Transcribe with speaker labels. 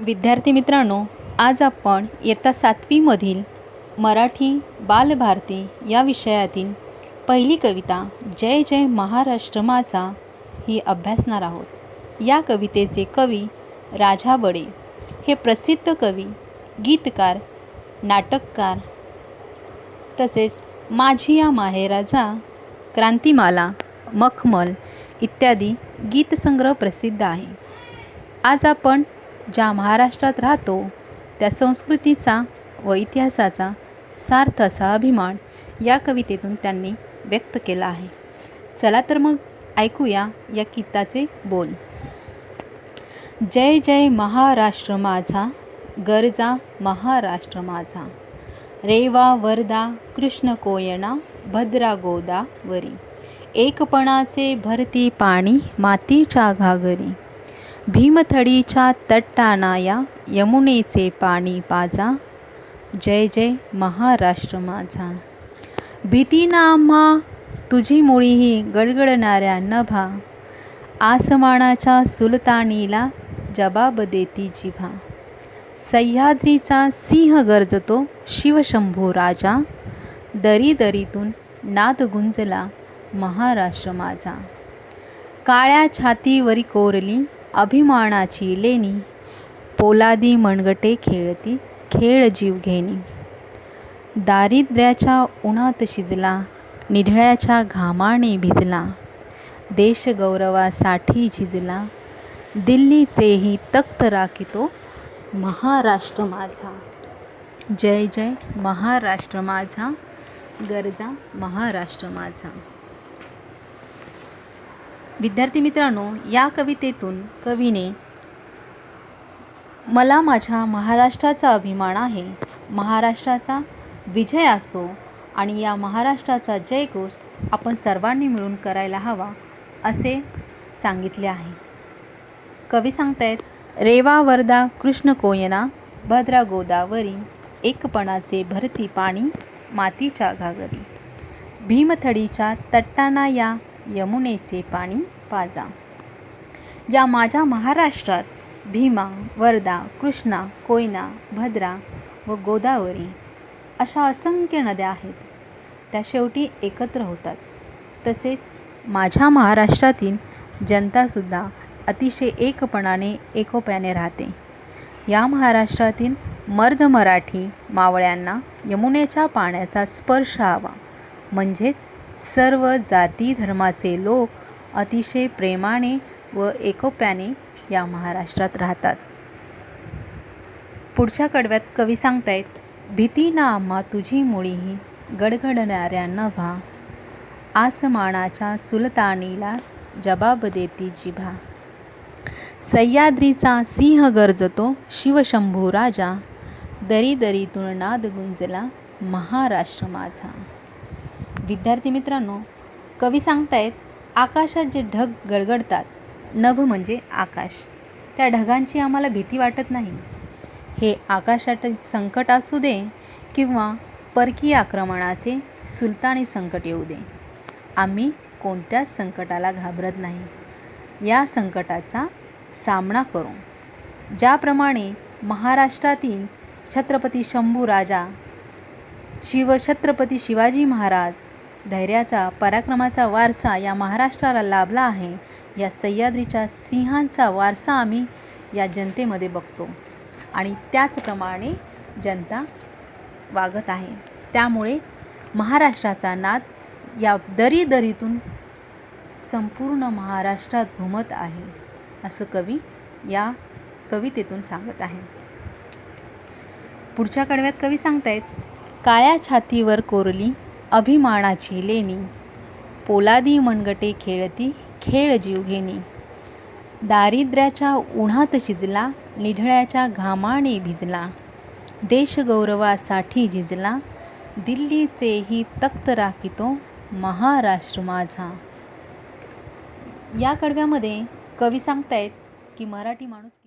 Speaker 1: विद्यार्थी मित्रांनो आज आपण इयत्ता सातवीमधील मराठी बालभारती या विषयातील पहिली कविता जय जय महाराष्ट्र माझा ही अभ्यासणार आहोत. या कवितेचे कवी राजा बडे. हे प्रसिद्ध कवी गीतकार नाटककार तसेच माझी या माहेराजा क्रांतिमाला मखमल इत्यादी गीतसंग्रह प्रसिद्ध आहे. आज आपण ज्या महाराष्ट्रात राहतो त्या संस्कृतीचा व इतिहासाचा सार्थ असा अभिमान या कवितेतून त्यांनी व्यक्त केला आहे. चला तर मग ऐकूया या गीताचे बोल. जय जय महाराष्ट्र माझा गरजा महाराष्ट्र माझा. रेवा वरदा कृष्ण कोयना भद्रा गोदावरी. एकपणाचे भरती पाणी मातीच्या घागरी. भीमथडीच्या तट्टानाया यमुनेचे पाणी पाजा. जय जय महाराष्ट्र माझा. भीतीनामा तुझी मुळीही गडगडणाऱ्या नभा. आसमानाच्या सुलतानीला जबाब देती जिभा. सह्याद्रीचा सिंह गरजतो शिवशंभू राजा. दरी दरीतून नाद गुंजला महाराष्ट्र माझा. काळ्या छातीवरी कोरली अभिमानाची लेणी. पोलादी मनगटे खेळती खेळ जीव घेणी. दारिद्र्याच्या उन्हात शिजला निढळ्याच्या घामाने भिजला. देशगौरवासाठी झिजला. दिल्लीचेही तख्त राखितो महाराष्ट्र माझा. जय जय महाराष्ट्र माझा गरजा महाराष्ट्र माझा. विद्यार्थी मित्रांनो या कवितेतून कवीने मला माझ्या महाराष्ट्राचा अभिमान आहे. महाराष्ट्राचा विजय असो आणि या महाराष्ट्राचा जयघोष आपण सर्वांनी मिळून करायला हवा असे सांगितले आहे. कवी सांगतायत रेवा वरदा कृष्ण कोयना भद्रा गोदावरी एकपणाचे भरती पाणी मातीच्या घागरी. भीमथडीच्या तट्टाना या यमुनेचे पाणी पाजा या माझ्या महाराष्ट्रात भीमा वर्धा कृष्णा कोयना भद्रा व गोदावरी अशा असंख्य नद्या आहेत. त्या शेवटी एकत्र होतात. तसेच माझ्या महाराष्ट्रातील जनतासुद्धा अतिशय एकपणाने एकोप्याने राहते. या महाराष्ट्रातील मर्द मराठी मावळ्यांना यमुनेच्या पाण्याचा स्पर्श हवा. म्हणजेच सर्व जाती धर्माचे लोक अतिशय प्रेमाने व एकोप्याने या महाराष्ट्रात राहतात. पुढच्या कडव्यात कवी सांगतायत भीती ना आम्हा तुझी मुळीही गडगडणाऱ्या नभा. आसमानाच्या सुलतानीला जबाब देती जिभा. सह्याद्रीचा सिंह गरजतो शिवशंभू राजा. दरी दरीतून नाद गुंजला महाराष्ट्र माझा. विद्यार्थी मित्रांनो कवी सांगतायत आकाशात जे ढग गडगडतात नभ म्हणजे आकाश. त्या ढगांची आम्हाला भीती वाटत नाही. हे आकाशात संकट असू दे किंवा परकीय आक्रमणाचे सुलतानी संकट येऊ दे. आम्ही कोणत्याच संकटाला घाबरत नाही. या संकटाचा सामना करू. ज्याप्रमाणे महाराष्ट्रातील छत्रपती शंभू राजा शिवछत्रपती शिवाजी महाराज धैर्याचा पराक्रमाचा वारसा या महाराष्ट्राला लाभला आहे. या सह्याद्रीच्या सिंहांचा वारसा आम्ही या जनतेमध्ये बघतो. आणि त्याचप्रमाणे जनता वागत आहे. त्यामुळे महाराष्ट्राचा नाद या दरी दरीतून संपूर्ण महाराष्ट्रात घुमत आहे असं कवी या कवितेतून सांगत आहे. पुढच्या कडव्यात कवी सांगतायत काळ्या छातीवर कोरली अभिमानाची लेणी. पोलादी मनगटे खेळती खेळ जीव घेणी. दारिद्र्याच्या उन्हात शिजला निढळ्याच्या घामाने भिजला. देशगौरवासाठी झिजला दिल्लीचेही तख्त राखितो महाराष्ट्र माझा. या कडव्यामध्ये कवी सांगतायत की मराठी माणूस